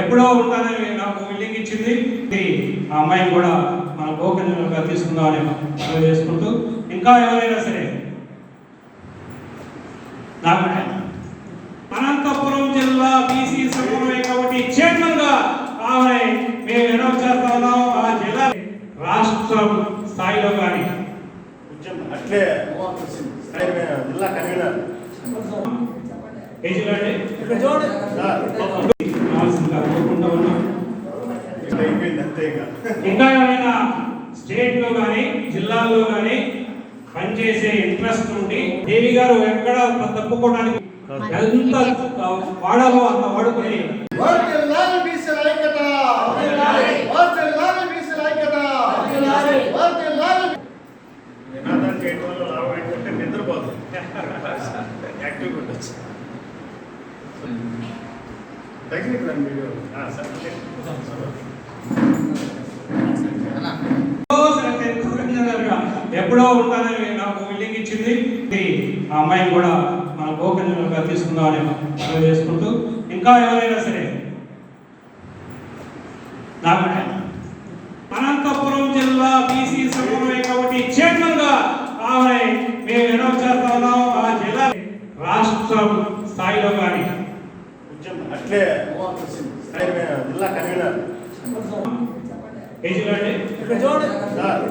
ఎప్పుడో ఉంటానని నాకు బిల్డింగ్ ఇచ్చింది. ఆ అమ్మాయిని కూడా మన గోకన్యలుగా తీసుకుందామని మనవి చేసుకుంటూ ఇంకా ఎవరైనా సరే అనంతపురం జిల్లా బీసీ సమన్వయ కమిటీ చైర్మన్గా ఆమె మేము అనౌన్స్ చేస్తా ఉన్నాం. ఆ జిల్లా రాష్ట్రం స్థాయిలో కానీ. అట్లే జిల్లా కన్వీనర్. ఏ జిల్లా అండి సార్, రావాల్సిందిగా కోరుకుంటూ ఉన్నాం ఇట్లా అయిపోయింది అంతే ఇక ఎవరైనా స్టేట్లో కానీ జిల్లాల్లో కానీ పనిచేసే ఇంట్రెస్ట్ ఉండి దేవి గారు ఎక్కడ తప్పుకోవడానికి ఎంత వాడాలో అంత వాడుకొని చేయడం వల్ల లాభం ఏంటంటే నిద్రపోదు యాక్టివ్గా ఉండొచ్చు టెక్నిక్ రండి వీడియో సరే. ఎప్పుడో ఉంటానని నాకు బిల్డింగ్ ఇచ్చింది. ఆ అమ్మాయిని కూడా మన గోకన్యలుగా తీసుకుందామని మనవి చేసుకుంటూ ఇంకా ఎవరైనా సరే అనంతపురం జిల్లా బీసీ సమన్వయ కమిటీ చైర్మన్గా ఆమె మేము అనౌన్స్ చేస్తా ఉన్నాం. ఆ జిల్లా రాష్ట్రం స్థాయిలో కానీ అట్లే జిల్లా కన్వీనర్. ఏ జిల్లా అండి సార్,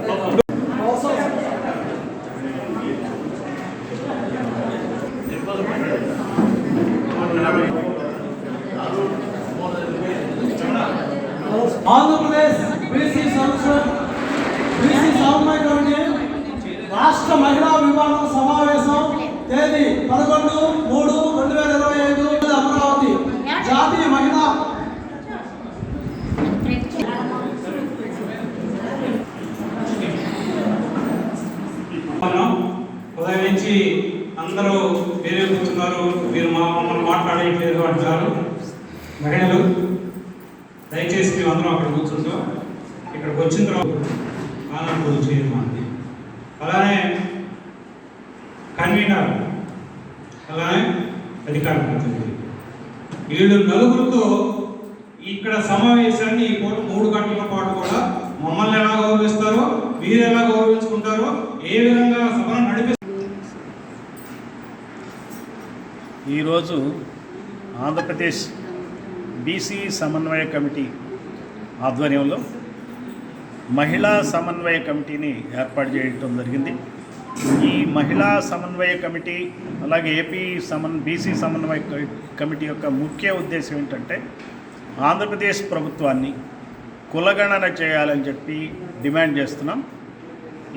ఆంధ్రప్రదేశ్ బీసీ సంవత్సరం బీసీ సమన్వయ కమిటీ రాష్ట్ర మహిళా విభాగం సమావేశం తేదీ పదకొండు మూడు రెండు వేల ఇరవై ఐదు అమరావతి జాతీయ మహిళా ఉదయించి ఉదయం నుంచి అందరూ వేరే కూర్చున్నారు. మీరు మా మమ్మల్ని మాట్లాడేయట్లేదు అంటారు మహిళలు దయచేసి మేము అందరం అక్కడ కూర్చుంటాం ఇక్కడికి వచ్చిన తర్వాత ఆనందం చేయమంది అలానే కన్వీనర్ అలానే అధికార ప్రతినిధి. వీళ్ళు నలుగురితో ఇక్కడ సమావేశాన్ని ఈ పూట మూడు గంటల పాటు కూడా మమ్మల్ని ఎలా గౌరవిస్తారో మీరు ఎలా గౌరవించుకుంటారో ఏ విధంగా సభను నడిపి ఈరోజు ఆంధ్రప్రదేశ్ బీసీ సమన్వయ కమిటీ ఆధ్వర్యంలో మహిళా సమన్వయ కమిటీని ఏర్పాటు చేయడం జరిగింది. ఈ మహిళా సమన్వయ కమిటీ అలాగే ఏపీ సమన్ బీసీ సమన్వయ కమిటీ యొక్క ముఖ్య ఉద్దేశం ఏంటంటే ఆంధ్రప్రదేశ్ ప్రభుత్వాన్ని కులగణన చేయాలని చెప్పి డిమాండ్ చేస్తున్నాం.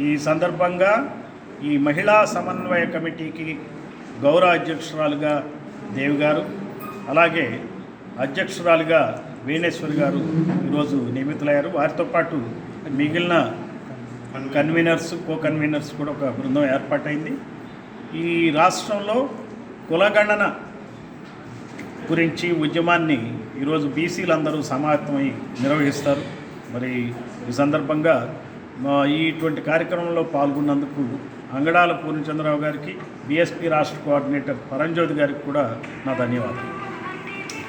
ఈ సందర్భంగా ఈ మహిళా సమన్వయ కమిటీకి గౌరవ అధ్యక్షురాలుగా దేవి గారు అలాగే అధ్యక్షురాలుగా వీణేశ్వర్ గారు ఈరోజు నియమితులయ్యారు. వారితో పాటు మిగిలిన కన్వీనర్స్ కో కన్వీనర్స్ కూడా ఒక బృందం ఏర్పాటైంది. ఈ రాష్ట్రంలో కులగణన గురించి ఉద్యమాన్ని ఈరోజు బీసీలందరూ సమాయత్తమై నిర్వహిస్తారు. మరి ఈ సందర్భంగా ఇటువంటి కార్యక్రమంలో పాల్గొన్నందుకు అంగడాల పూర్ణచంద్రరావు గారికి బీఎస్పీ రాష్ట్ర కోఆర్డినేటర్ పరంజ్యోతి గారికి కూడా నా ధన్యవాదాలు.